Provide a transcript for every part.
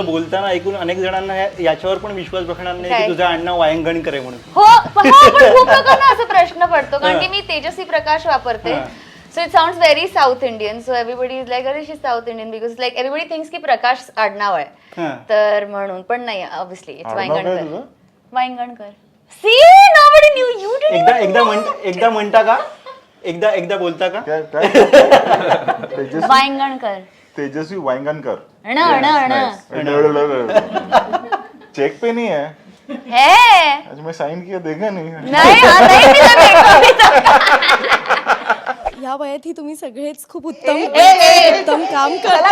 तुला बोलताना ऐकून अनेक जणांना या- याच्यावर पण विश्वास बसणार नाही काय? की तुझं आडनाव वायंगणकर आहे म्हणून. हो हो, पण खूप लोकांना असा प्रश्न पडतो कारण की मी तेजस्वी प्रकाश वापरते. हा. So it sound very south Indian so everybody is like अरे she south Indian because like everybody thinks की प्रकाश आडनाव आहे. हा. तर म्हणून पण नाही ऑब्विसली इट्स आडनाव काय वायंगणकर तुझं? Wayangankar see nobody knew you एकदा एकदा म्हण एकदा म्हणता का? एकदा एकदा बोलता का? काय काय? तेजस्वी वायंगणकर तेजस्वी वांगणकर अण अण अण. चेक पे नहीं है? हे. आज मैं साइन किया देखा नहीं नाही हा, नाही दिलं भेटून. या वयातही तुम्ही सगळेच खूप उत्तम उत्तम काम करता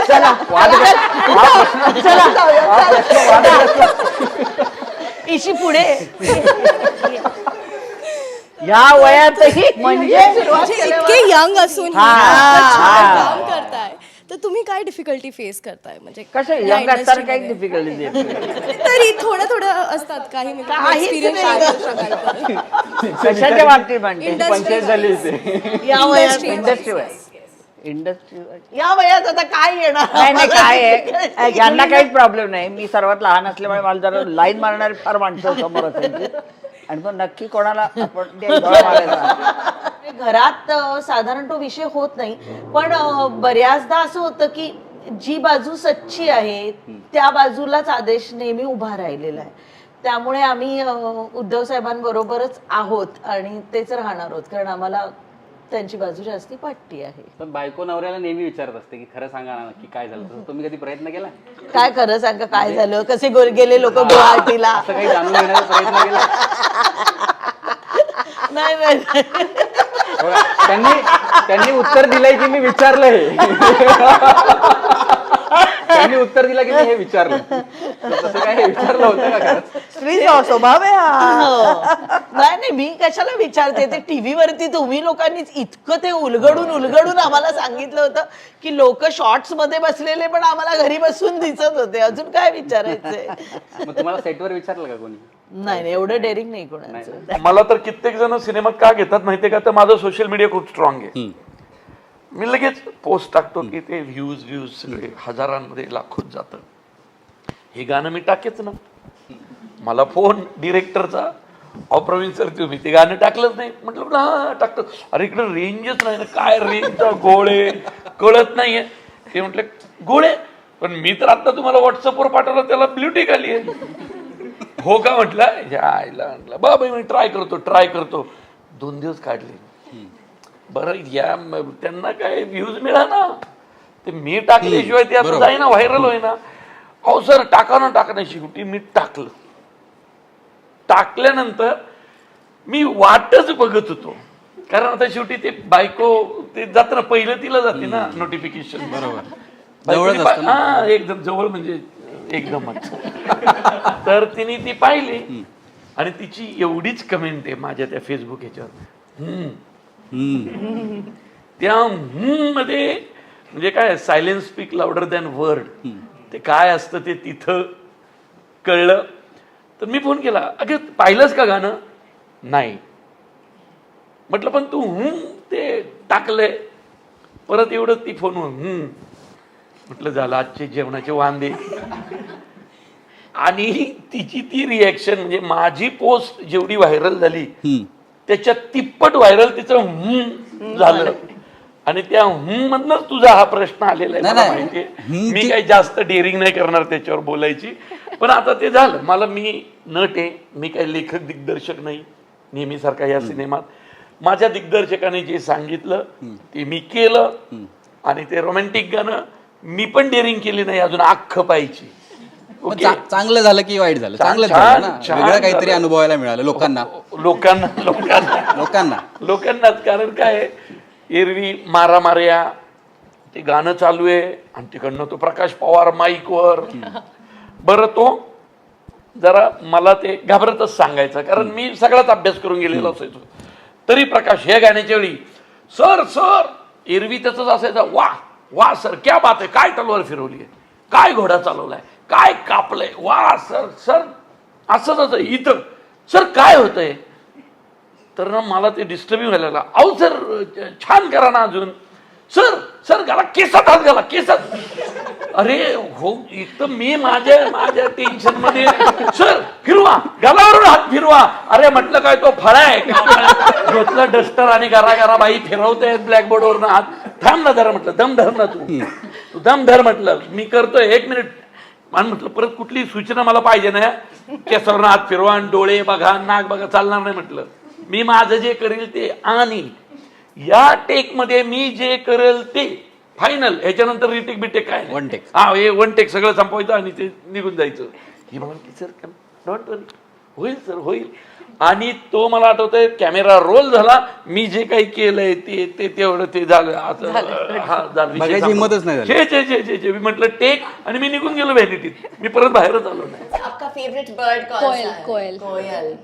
इशी पुढे. या वयातही म्हणजे म्हणजे इतके यंग असून हा, हा. काम करताय तर तुम्ही काय डिफिकल्टी फेस करताय? म्हणजे कसं यंग असताना काही? डिफिकल्टी तरी थोडं थोडं असतात काही तर. कशाच्या बाबतीत म्हणते? पंचायत झाली या वयात इंडस्ट्री. इंडस्ट्री या वयात आता काय येणार? नाही नाही काय आहे? यांना काहीच प्रॉब्लेम नाही. मी सर्वात लहान असल्यामुळे मला जरा लाईन मारणारी फार माणसं समोर असायची. आणि मग नक्की कोणाला आपण मारायचा. घरात अ, साधारण तो विषय होत नाही. पण अ, बऱ्याचदा असं होतं की जी बाजू सच्ची आहे त्या बाजूलाच आदेश नेहमी उभा राहिलेला आहे. त्यामुळे आम्ही अ, उद्धव साहेबांबरोबरच आहोत आणि तेच राहणार आहोत. कारण आम्हाला त्यांची बाजू जास्ती पटती आहे. पण बायको नवऱ्याला नेहमी विचारत असते की खरं सांगा ना की काय झालं. तसं तुम्ही कधी प्रयत्न केला? काय खरं सांगा काय झालं? कसे गो- गेले लोक गुवाहाटीला? असं काही जाणून घेण्याचा प्रयत्न केला? नाही नाही बघा, त्यांनी त्यांनी उत्तर दिलंय की मी विचारलंय. त्यांनी उत्तर दिलं की मी हे विचारलं तसं काय हे विचारलं होतं का खरंच? स्वभाव आहे हा. हो. नाही नाही मी कशाला विचारते ते टीव्ही वरती तुम्ही लोकांनीच इतकं ते उलगडून उलगडून आम्हाला सांगितलं होतं की लोक शॉर्ट्समध्ये बसलेले पण आम्हाला घरी बसून दिसत होते. अजून काय विचारायचंय? मग तुम्हाला सेटवर विचारलं का कोणी? नाही नाही एवढं डेअरिंग नाही कोणाचं. मला तर कित्येक जण सिनेमात का घेतात माहितीये का? तर माझं सोशल मीडिया खूप स्ट्रॉंग आहे. मी लगेच पोस्ट टाकतो की ते व्ह्यूज व्ह्यूज सगळे हजारांमध्ये लाखोत जातं. हे गाणं मी टाकेच ना. मला फोन डिरेक्टरचा अहो प्रवीण सर तुम्ही ते गाणं टाकलंच नाही. म्हटलं हा टाकतो. अरे इकडे रेंजच नाही ना काय रेंजचा गोळे? कळत नाहीये. ते म्हटलं गोळे? पण मी तर आता तुम्हाला व्हॉट्सअपवर पाठवलं त्याला ब्ल्यूटिक आली आहे. हो का? म्हटलं या आईला म्हटलं बाबा मी ट्राय करतो ट्राय करतो. दोन दिवस काढले. बरं या त्यांना काय व्ह्यूज मिळा ना ते मी टाकल्याशिवाय ते आता जाईना व्हायरल होईना. अहो सर टाका ना टाका ना शेवटी मी टाकलं. टाकल्यानंतर मी वाटच बघत होतो. कारण आता शेवटी ते बायको ते जात ना पहिलं तिला जाते ना नोटिफिकेशन बरोबर. हा एकदम जवळ म्हणजे एकदमच. तर तिने ती पाहिली. आणि तिची एवढीच कमेंट आहे माझ्या त्या फेसबुक ह्याच्यावर हम्म. त्या मध्ये म्हणजे काय silence speak louder than word ते काय असतं ते तिथं कळलं. तर मी फोन केला अगे पाहिलंच का गाणं? नाही. म्हटलं पण तू हम्म ते टाकलंय. परत एवढं ती फोनवर हम्म. म्हटलं झालं आजचे जेवणाचे वांदे. आणि तिची ती रिॲक्शन म्हणजे माझी पोस्ट जेवढी व्हायरल झाली त्याच्यात तिप्पट व्हायरल तिचं हम्म झालं. आणि त्या मधनच तुझा हा प्रश्न आलेला आहे मला माहितीये. मी काही जास्त डेअरिंग नाही करणार त्याच्यावर बोलायची. पण आता ते झालं. मला मी नट आहे. मी काही लेखक दिग्दर्शक नाही. नेहमीसारखा या सिनेमात. माझ्या दिग्दर्शकाने जे सांगितलं ते मी केलं. आणि ते रोमॅन्टिक गाणं मी पण डेअरिंग केली नाही अजून अख्ख पाहिजे मग चा- चांगलं झालं की वाईट झालं? चांगलं छान- झालं ना? छान वेगळं काहीतरी झालं. अनुभवायला मिळालं लोकांना. लोकांना लोकांना. लोकांना. लोकांनाच. कारण काय आहे, एरवी मारा मार्या ते गाणं चालू आहे आणि तिकडनं तो प्रकाश पवार माईकवर. बरं तो जरा मला ते घाबरतच सांगायचं कारण मी सगळाच अभ्यास करून गेलेलो असायचो. तरी प्रकाश हे गाण्याच्या वेळी सर सर एरवी त्याच असायचं वा वा सर क्या बात आहे काय तलवार फिरवली आहे काय घोडा चालवलाय काय कापलंय वा सर सर असंच असं इथं सर काय होतंय? तर ना मला ते डिस्टर्बिंग व्हायला लागला. अहो सर छान करा ना अजून. सर सर घाला केसात हात घाला केसात. अरे हो इथं मी माझ्या माझ्या टेन्शनमध्ये. सर फिरवा गालावरून हात फिरवा. अरे म्हटलं काय तो फळा आहे. घेतलं डस्टर आणि गरा गरा बाई फिरवते ब्लॅकबोर्डवरनं हात. थांब ना जरा म्हटलं दम धर ना तू. तू दम धर म्हटलं. मी करतोय एक मिनिट आणि म्हटलं परत कुठली सूचना मला पाहिजे ना केसावरून हात फिरवा आणि डोळे बघा नाक बघा चालणार नाही म्हटलं. मी माझं जे करेल ते आणि. या टेकमध्ये मी जे करेल ते फायनल. ह्याच्यानंतर रिटेक बिटेक काय One take. हा हे वन टेक सगळं संपवायचं आणि ते निघून जायचं. ही म्हणून की सर डोंट वरी होईल सर होईल. आणि तो मला आठवतंय कॅमेरा रोल झाला. मी जे काही केलंय ते ते तेवढं ते झालं. हा. हिंमतच नाही झाली. छे छे छे छे छे. मी म्हटलं टेक आणि मी निघून गेलो व्हॅनिटीत मी परत बाहेरच आलो नाही. आपका फेवरेट बर्ड कोयल, कोयल. कोयल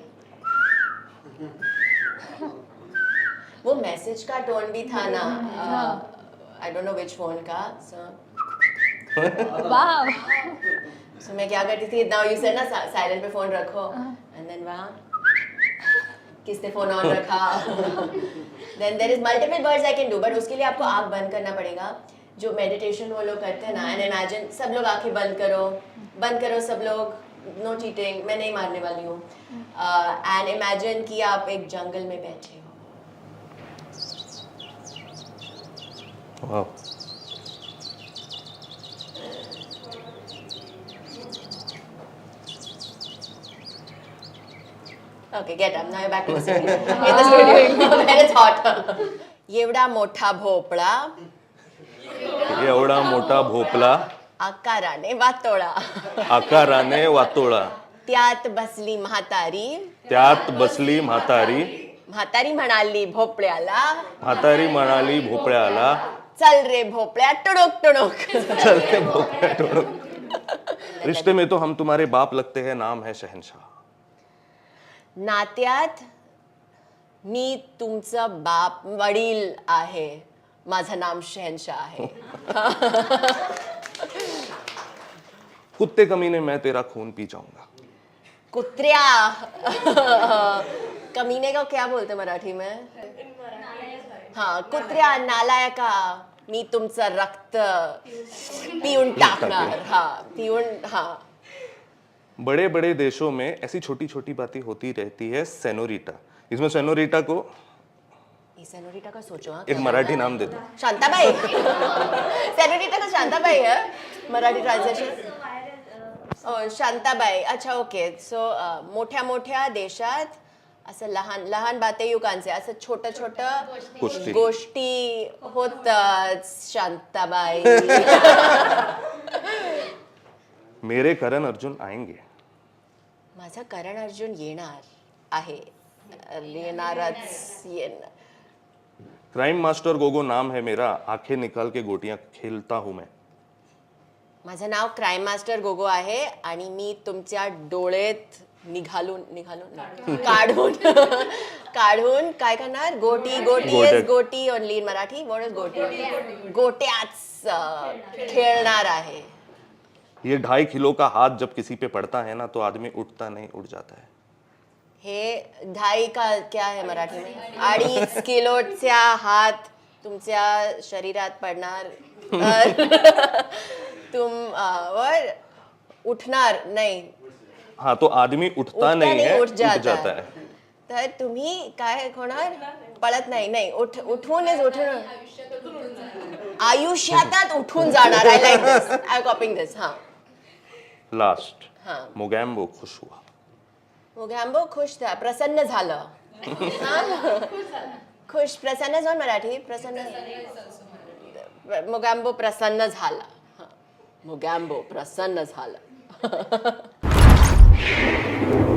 वो मैसेज का टोन भी था ना I don't know which phone का सो वाव सो मैं क्या करती थी नाउ यू सेड ना साइलेंट पे फ़ोन रखो एंड देन वहाँ किसने फ़ोन ऑन रखा? Then there is multiple words I can do but उसके लिए आपको आँख बंद करना पड़ेगा। जो मेडिटेशन वो लोग करते हैं ना एंड इमेजिन सब लोग आँखें बंद करो बंद करो सब लोग नो चीटिंग मैं नहीं मारने वाली हूँ। एंड इमेजिन कि आप एक जंगल में बैठे हो Okay, get up. Now you're back to the studio. In the studio. Where it's hot. एवढा मोठा भोपळा एवढा मोठा भोपला आकाराने वातोळा आकाराने वातोळा त्यात बसली म्हातारी. त्यात बसली म्हातारी. म्हातारी म्हणाली भोपळ्याला. म्हातारी म्हणाली भोपळ्याला. चल रे भोपळ्या टुडुक टुडुक चलते भोपळ्या टोळक रिश्ते में तो हम तुम्हारे बाप लगते हैं नाम है शहनशाह. नात्यात मी तुमचं बाप वडील आहे. माझं नाम शहनशाह आहे. कुत्ते कमीने मैं तेरा खून पी जाऊंगा. कुत्र्या. कमीने को क्या बोलते मराठी में? हाँ कुत्र्या नालायका मी तुमचं रक्त पिऊन टाकणार. हा पिऊन हा. बड़े बड़े देशों में ऐसी छोटी छोटी बातें होती रहती है सेनोरिटा। इसमें सेनोरिटा को सेनोरिटा का सोचो हाँ एक मराठी नाम दे दो। शांताबाई। सेनोरिटा का शांताबाई है मराठी ट्रान्सलेशन ओ शांताबाई. अच्छा ओके. सो मोठ्या मोठ्या देशात असं लहान लहान बाते युगांचे असं छोट छोट गोष्टी. गोष्टी होतात शांताबाई. मेरे करण अर्जुन आएंगे. माझा करण अर्जुन येणार आहे. येणारच येणार. क्राइम मास्टर गोगो नाम है मेरा. आंखें निकाल के गोटियां खेलता हूं मैं. माझं नाव क्राईम मास्टर गोगो आहे आणि मी तुमच्या डोळेत निघालून निघालून काढून. काढून काय करणार? गोटी गोटी. इज गोटी only in Marathi. What is गोटी. गोट्याच खेळणार आहे. ये ढाई किलो का हाथ जब किसी पे पड़ता है ना तो आदमी उठता नहीं उठ जाता है। हे ढाई का क्या है मराठी में? अडीच किलोच्या हात तुमच्या शरीरात पडणार तुम वर उठणार नाही. हाँ तो आदमी उठता नहीं नहीं, है उठ जाता. है. है तर तुम्ही काय होणार? पळत नाही नाही उठ उठूनच उठून. आयुष्यात उठून जाणार I like this I coping this हा. लास्ट हाँ. मोगैम्बो खुश हुआ. मोगॅम्बो खुश था प्रसन्न झालं. हा? खुश प्रसन्न झालं मराठी प्रसन्न मोगॅम्बो प्रसन्न झाला. मोगॅम्बो प्रसन्न झाला.